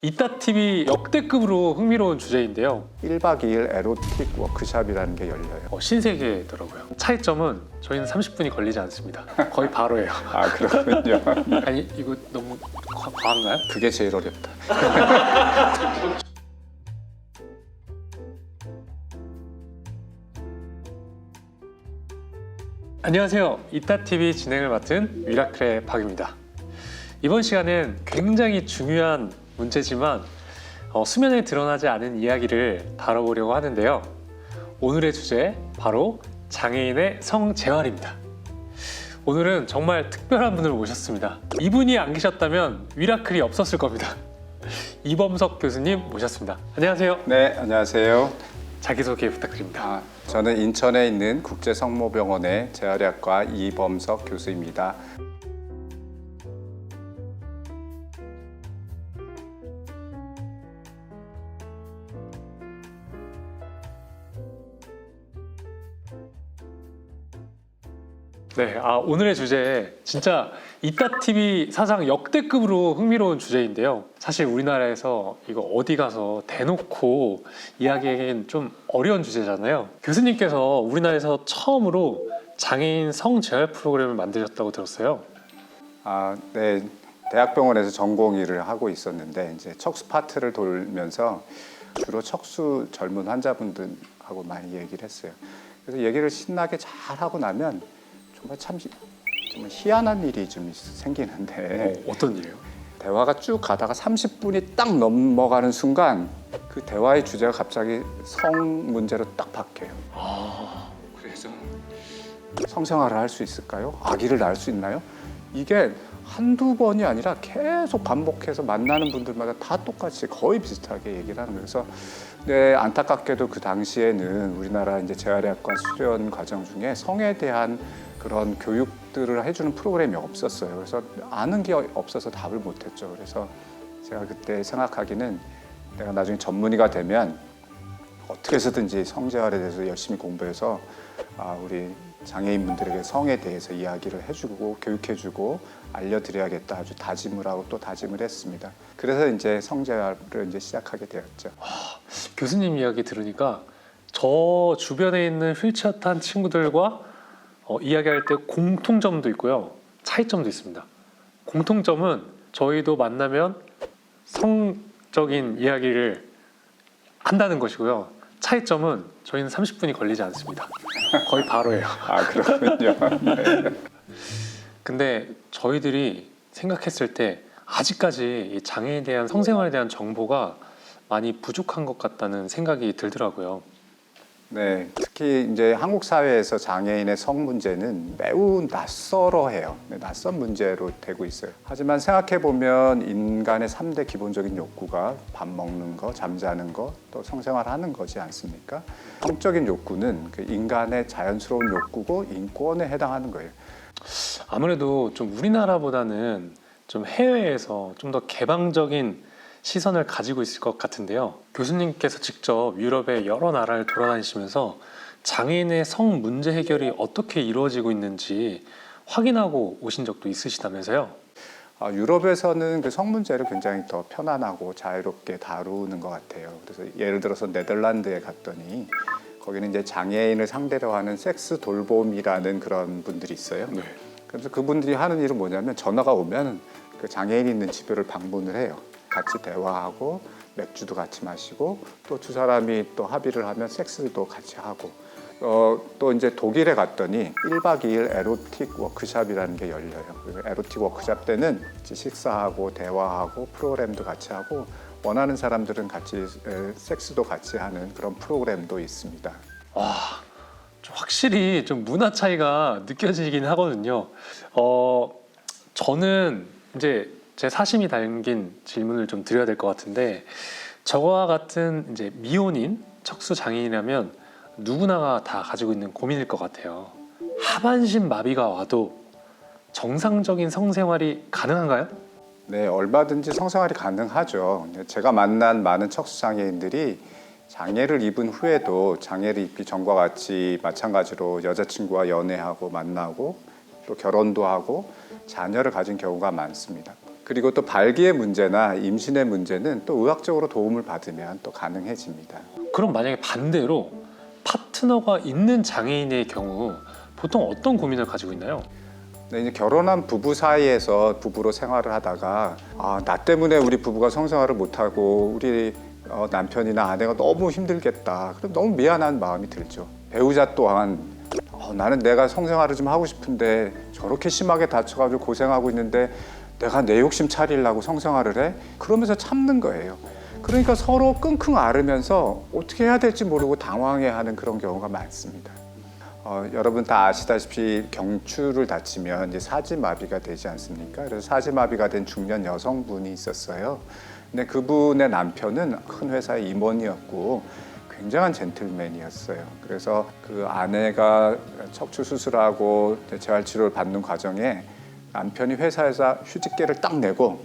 이따 TV 역대급으로 흥미로운 주제인데요. 1박 2일 에로틱 워크샵이라는 게 열려요. 어, 신세계더라고요. 차이점은 저희는 30분이 걸리지 않습니다. 거의 바로예요. 아 그렇군요. 아니 이거 너무 과, 과한가요? 그게 제일 어렵다. 안녕하세요. 이따 TV 진행을 맡은 위라클의 박입니다. 이번 시간은 굉장히 중요한 문제지만 어, 수면에 드러나지 않은 이야기를 다뤄보려고 하는데요. 오늘의 주제 바로 장애인의 성재활입니다. 오늘은 정말 특별한 분을 모셨습니다. 이분이 안 계셨다면 위라클이 없었을 겁니다. 이범석 교수님 모셨습니다. 안녕하세요. 네 안녕하세요. 자기소개 부탁드립니다. 아, 저는 인천에 있는 국제성모병원의 재활의학과 이범석 교수입니다. 네, 아, 오늘의 주제 진짜 이따 TV 사상 역대급으로 흥미로운 주제인데요. 사실 우리나라에서 이거 어디 가서 대놓고 이야기하기엔 좀 어려운 주제잖아요. 교수님께서 우리나라에서 처음으로 장애인 성재활 프로그램을 만드셨다고 들었어요. 아, 네. 대학병원에서 전공 일을 하고 있었는데 이제 척수 파트를 돌면서 주로 척수 젊은 환자분들하고 많이 얘기를 했어요. 그래서 얘기를 신나게 잘 하고 나면 정말 참 희- 정말 희한한 일이 좀 있- 생기는데 어, 어떤 일이에요? 대화가 쭉 가다가 30분이 딱 넘어가는 순간 그 대화의 주제가 갑자기 성 문제로 딱 바뀌어요. 그래서 성생활을 할 수 있을까요? 아기를 낳을 수 있나요? 이게 한두 번이 아니라 계속 반복해서 만나는 분들마다 다 똑같이 거의 비슷하게 얘기를 하는 거예요. 그래서 네, 안타깝게도 그 당시에는 우리나라 이제 재활의학과 수련 과정 중에 성에 대한 그런 교육들을 해주는 프로그램이 없었어요. 그래서 아는 게 없어서 답을 못했죠. 그래서 제가 그때 생각하기는 내가 나중에 전문의가 되면 어떻게 해서든지 성재활에 대해서 열심히 공부해서 아, 우리 장애인분들에게 성에 대해서 이야기를 해주고 교육해주고 알려드려야겠다 아주 다짐을 하고 또 다짐을 했습니다. 그래서 이제 성재활을 이제 시작하게 되었죠. 교수님 이야기 들으니까 저 주변에 있는 휠체어 탄 친구들과 어, 이야기할 때 공통점도 있고요. 차이점도 있습니다. 공통점은 저희도 만나면 성적인 이야기를 한다는 것이고요. 차이점은 저희는 30분이 걸리지 않습니다. 거의 바로예요. 아 그렇군요. 근데 저희들이 생각했을 때 아직까지 이 장애에 대한 성생활에 대한 정보가 많이 부족한 것 같다는 생각이 들더라고요. 네, 특히 이제 한국 사회에서 장애인의 성 문제는 매우 낯설어해요. 네, 낯선 문제로 되고 있어요. 하지만 생각해 보면 인간의 삼대 기본적인 욕구가 밥 먹는 거, 잠자는 거, 또 성생활하는 거지 않습니까? 성적인 욕구는 그 인간의 자연스러운 욕구고 인권에 해당하는 거예요. 아무래도 좀 우리나라보다는 좀 해외에서 좀 더 개방적인 시선을 가지고 있을 것 같은데요. 교수님께서 직접 유럽의 여러 나라를 돌아다니시면서 장애인의 성 문제 해결이 어떻게 이루어지고 있는지 확인하고 오신 적도 있으시다면서요. 아, 유럽에서는 그 성 문제를 굉장히 더 편안하고 자유롭게 다루는 것 같아요. 그래서 예를 들어서 네덜란드에 갔더니 거기는 이제 장애인을 상대로 하는 섹스 돌봄이라는 그런 분들이 있어요. 네. 그래서 그분들이 하는 일은 뭐냐면 전화가 오면 그 장애인 있는 집을 방문을 해요. 같이 대화하고 맥주도 같이 마시고 또 두 사람이 또 합의를 하면 섹스도 같이 하고 어, 또 이제 독일에 갔더니 1박 2일 에로틱 워크샵이라는 게 열려요. 에로틱 워크샵 때는 식사하고 대화하고 프로그램도 같이 하고 원하는 사람들은 같이 에, 섹스도 같이 하는 그런 프로그램도 있습니다. 와, 좀 확실히 좀 문화 차이가 느껴지긴 하거든요. 어, 저는 이제 제 사심이 담긴 질문을 좀 드려야 될 것 같은데 저와 같은 이제 미혼인 척수 장애인이라면 누구나가 다 가지고 있는 고민일 것 같아요. 하반신 마비가 와도 정상적인 성생활이 가능한가요? 네, 얼마든지 성생활이 가능하죠. 제가 만난 많은 척수 장애인들이 장애를 입은 후에도 장애를 입기 전과 같이 마찬가지로 여자친구와 연애하고 만나고 또 결혼도 하고 자녀를 가진 경우가 많습니다. 그리고 또 발기의 문제나 임신의 문제는 또 의학적으로 도움을 받으면 또 가능해집니다. 그럼 만약에 반대로 파트너가 있는 장애인의 경우 보통 어떤 고민을 가지고 있나요? 네, 이제 결혼한 부부 사이에서 부부로 생활을 하다가 아, 나 때문에 우리 부부가 성생활을 못하고 우리 어, 남편이나 아내가 너무 힘들겠다. 그럼 너무 미안한 마음이 들죠. 배우자 또한 어, 나는 내가 성생활을 좀 하고 싶은데 저렇게 심하게 다쳐가지고 고생하고 있는데 내가 내 욕심 차리려고 성생활을 해? 그러면서 참는 거예요. 그러니까 서로 끙끙 앓으면서 어떻게 해야 될지 모르고 당황해하는 그런 경우가 많습니다. 어, 여러분 다 아시다시피 경추를 다치면 이제 사지마비가 되지 않습니까? 그래서 사지마비가 된 중년 여성분이 있었어요. 근데 그분의 남편은 큰 회사의 임원이었고 굉장한 젠틀맨이었어요. 그래서 그 아내가 척추 수술하고 재활 치료를 받는 과정에 남편이 회사에서 휴직계를 딱 내고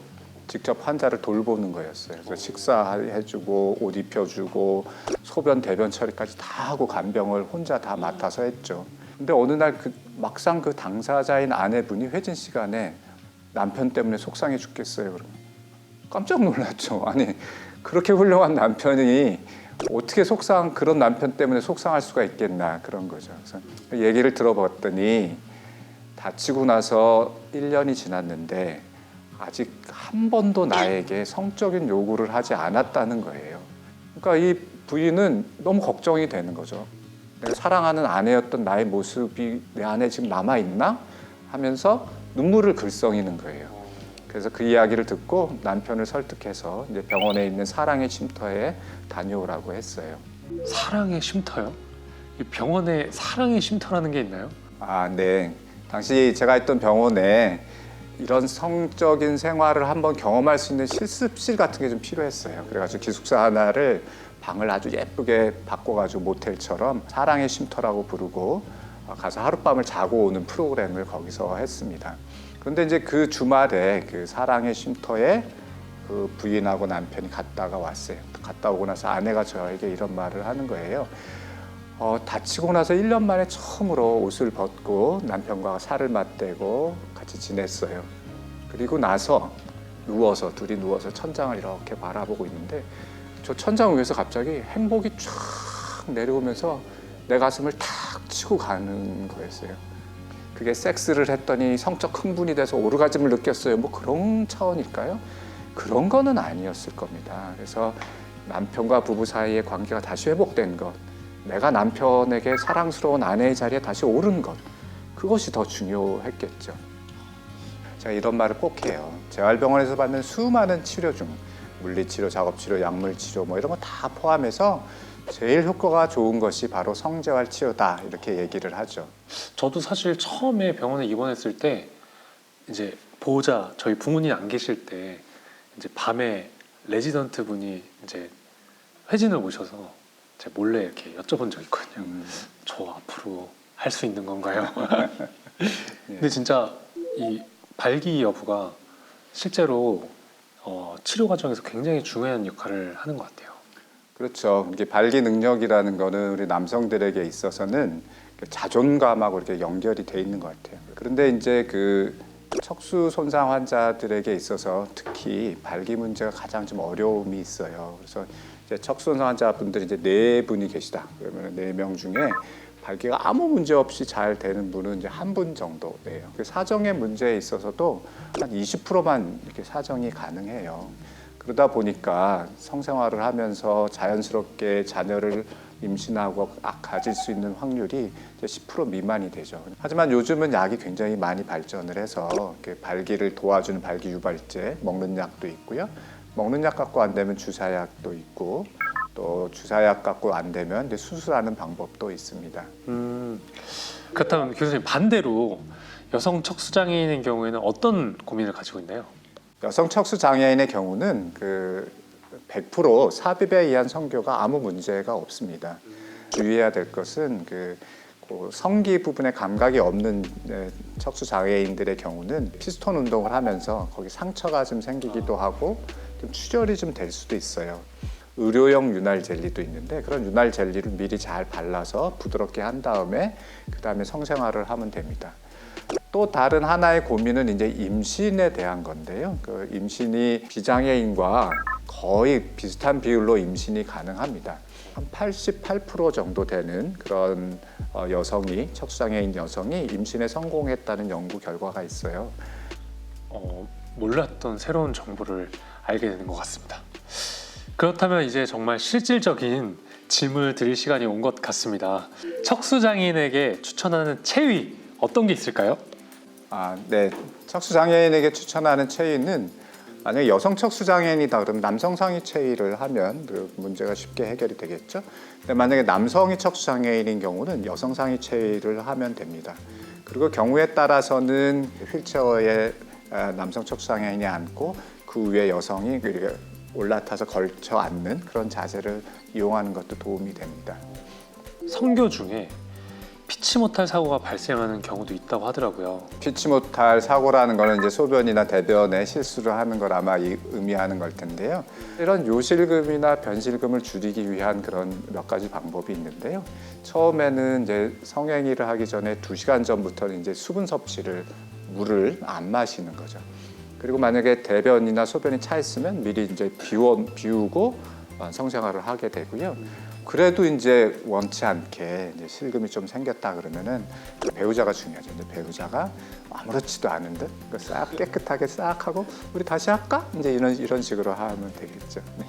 직접 환자를 돌보는 거였어요. 그래서 식사해주고 옷 입혀주고 소변 대변 처리까지 다 하고 간병을 혼자 다 맡아서 했죠. 근데 어느 날 그 막상 그 당사자인 아내분이 회진 시간에 남편 때문에 속상해 죽겠어요. 그러면 깜짝 놀랐죠. 아니 그렇게 훌륭한 남편이 어떻게 속상 그런 남편 때문에 속상할 수가 있겠나 그런 거죠. 그래서 얘기를 들어봤더니 다치고 나서 1년이 지났는데 아직 한 번도 나에게 성적인 요구를 하지 않았다는 거예요. 그러니까 이 부인은 너무 걱정이 되는 거죠. 내가 사랑하는 아내였던 나의 모습이 내 안에 지금 남아 있나 하면서 눈물을 글썽이는 거예요. 그래서 그 이야기를 듣고 남편을 설득해서 이제 병원에 있는 사랑의 쉼터에 다녀오라고 했어요. 사랑의 쉼터요? 이 병원에 사랑의 쉼터라는 게 있나요? 아, 네. 당시 제가 있던 병원에 이런 성적인 생활을 한번 경험할 수 있는 실습실 같은 게 좀 필요했어요. 그래가지고 기숙사 하나를 방을 아주 예쁘게 바꿔가지고 모텔처럼 사랑의 쉼터라고 부르고 어, 가서 하룻밤을 자고 오는 프로그램을 거기서 했습니다. 그런데 이제 그 주말에 그 사랑의 쉼터에 그 부인하고 남편이 갔다가 왔어요. 갔다 오고 나서 아내가 저에게 이런 말을 하는 거예요. 어, 다치고 나서 1년 만에 처음으로 옷을 벗고 남편과 살을 맞대고 같이 지냈어요. 그리고 나서 누워서 둘이 누워서 천장을 이렇게 바라보고 있는데 저 천장 위에서 갑자기 행복이 쫙 내려오면서 내 가슴을 탁 치고 가는 거였어요. 그게 섹스를 했더니 성적 흥분이 돼서 오르가즘을 느꼈어요. 뭐 그런 차원일까요? 그런 거는 아니었을 겁니다. 그래서 남편과 부부 사이의 관계가 다시 회복된 것, 내가 남편에게 사랑스러운 아내의 자리에 다시 오른 것, 그것이 더 중요했겠죠. 제가 이런 말을 꼭 해요. 재활병원에서 받는 수많은 치료 중 물리치료, 작업치료, 약물치료 뭐 이런 거 다 포함해서 제일 효과가 좋은 것이 바로 성재활 치료다 이렇게 얘기를 하죠. 저도 사실 처음에 병원에 입원했을 때 이제 보호자 저희 부모님 안 계실 때 이제 밤에 레지던트 분이 이제 회진을 오셔서 제 몰래 이렇게 여쭤본 적 있거든요. 음, 저 앞으로 할 수 있는 건가요? 예. 근데 진짜 이 발기 여부가 실제로 어, 치료 과정에서 굉장히 중요한 역할을 하는 것 같아요. 그렇죠. 이게 발기 능력이라는 거는 우리 남성들에게 있어서는 그 자존감하고 이렇게 연결이 돼 있는 것 같아요. 그런데 이제 그 척수 손상 환자들에게 있어서 특히 발기 문제가 가장 좀 어려움이 있어요. 그래서 이제 척수 손상 환자분들이 이제 네 분이 계시다. 그러면 네 명 중에 발기가 아무 문제 없이 잘 되는 분은 이제 한 분 정도예요. 그 사정의 문제에 있어서도 한 20%만 이렇게 사정이 가능해요. 그러다 보니까 성생활을 하면서 자연스럽게 자녀를 임신하고 아- 가질 수 있는 확률이 이제 10% 미만이 되죠. 하지만 요즘은 약이 굉장히 많이 발전을 해서 발기를 도와주는 발기 유발제 먹는 약도 있고요. 먹는 약 갖고 안 되면 주사약도 있고 또 주사약 갖고 안 되면 이제 수술하는 방법도 있습니다. 음, 그렇다면 교수님 반대로 여성 척수 장애인의 경우에는 어떤 고민을 가지고 있나요? 여성 척수 장애인의 경우는 그 100% 삽입에 의한 성교가 아무 문제가 없습니다. 주의해야 될 것은 그, 그 성기 부분에 감각이 없는 네, 척수 장애인들의 경우는 피스톤 운동을 하면서 거기 상처가 좀 생기기도 하고 좀 출혈이 좀 될 수도 있어요. 의료용 윤활 젤리도 있는데 그런 윤활 젤리를 미리 잘 발라서 부드럽게 한 다음에 그 다음에 성생활을 하면 됩니다. 또 다른 하나의 고민은 이제 임신에 대한 건데요. 그 임신이 비장애인과 거의 비슷한 비율로 임신이 가능합니다. 한 88% 정도 되는 그런 어, 여성이 척수장애인 여성이 임신에 성공했다는 연구 결과가 있어요. 어, 몰랐던 새로운 정보를 알게 되는 것 같습니다. 그렇다면 이제 정말 실질적인 질문을 드릴 시간이 온 것 같습니다. 척수장애인에게 추천하는 체위 어떤 게 있을까요? 아, 네. 척수 장애인에게 추천하는 체위는 만약에 여성 척수 장애인이다 그러면 남성 상위 체위를 하면 그 문제가 쉽게 해결이 되겠죠. 근데 만약에 남성이 척수 장애인인 경우는 여성 상위 체위를 하면 됩니다. 그리고 경우에 따라서는 휠체어에 아, 남성 척수 장애인이 앉고 그 위에 여성이 올라타서 걸쳐 앉는 그런 자세를 이용하는 것도 도움이 됩니다. 성교 중에 피치 못할 사고가 발생하는 경우도 있다고 하더라고요. 피치 못할 사고라는 거는 이제 소변이나 대변에 실수를 하는 걸 아마 이- 의미하는 걸 텐데요. 이런 요실금이나 변실금을 줄이기 위한 그런 몇 가지 방법이 있는데요. 처음에는 이제 성행위를 하기 전에 두 시간 전부터는 이제 수분 섭취를 물을 안 마시는 거죠. 그리고 만약에 대변이나 소변이 차 있으면 미리 이제 비워 비우고 어, 성생활을 하게 되고요. 그래도 이제 원치 않게 이제 실금이 좀 생겼다 그러면은 그 배우자가 중요하죠. 이제 배우자가 아무렇지도 않은 듯, 그싹 깨끗하게 싹 하고 우리 다시 할까? 이제 이런 이런 식으로 하면 되겠죠. 네.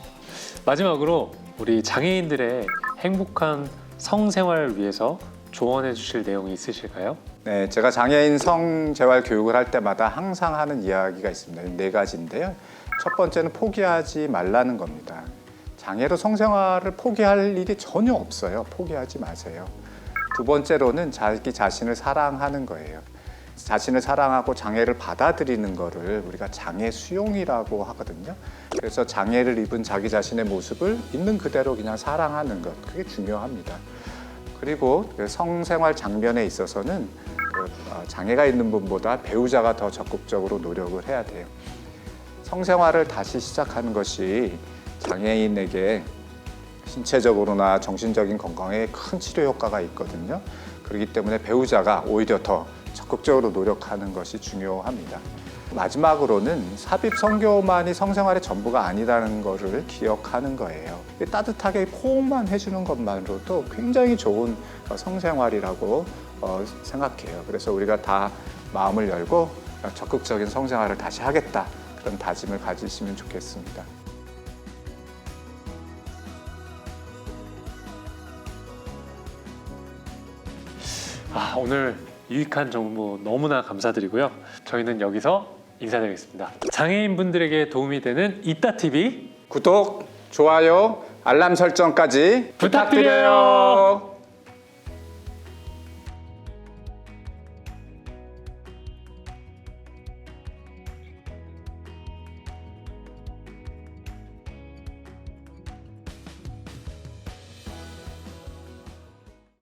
마지막으로 우리 장애인들의 행복한 성생활을 위해서 조언해 주실 내용이 있으실까요? 네, 제가 장애인 성재활 교육을 할 때마다 항상 하는 이야기가 있습니다. 네 가지인데요. 첫 번째는 포기하지 말라는 겁니다. 장애로 성생활을 포기할 일이 전혀 없어요. 포기하지 마세요. 두 번째로는 자기 자신을 사랑하는 거예요. 자신을 사랑하고 장애를 받아들이는 거를 우리가 장애 수용이라고 하거든요. 그래서 장애를 입은 자기 자신의 모습을 있는 그대로 그냥 사랑하는 것 그게 중요합니다. 그리고 그 성생활 장면에 있어서는 그 어, 장애가 있는 분보다 배우자가 더 적극적으로 노력을 해야 돼요. 성생활을 다시 시작하는 것이 장애인에게 신체적으로나 정신적인 건강에 큰 치료 효과가 있거든요. 그렇기 때문에 배우자가 오히려 더 적극적으로 노력하는 것이 중요합니다. 마지막으로는 삽입 성교만이 성생활의 전부가 아니라는 것을 기억하는 거예요. 따뜻하게 포옹만 해주는 것만으로도 굉장히 좋은 어, 성생활이라고 어, 생각해요. 그래서 우리가 다 마음을 열고 적극적인 성생활을 다시 하겠다 그런 다짐을 가지시면 좋겠습니다. 오늘 유익한 정보 너무나 감사드리고요. 저희는 여기서 인사드리겠습니다. 장애인 분들에게 도움이 되는 이따 TV 구독, 좋아요, 알람 설정까지 부탁드려요. 부탁드려요.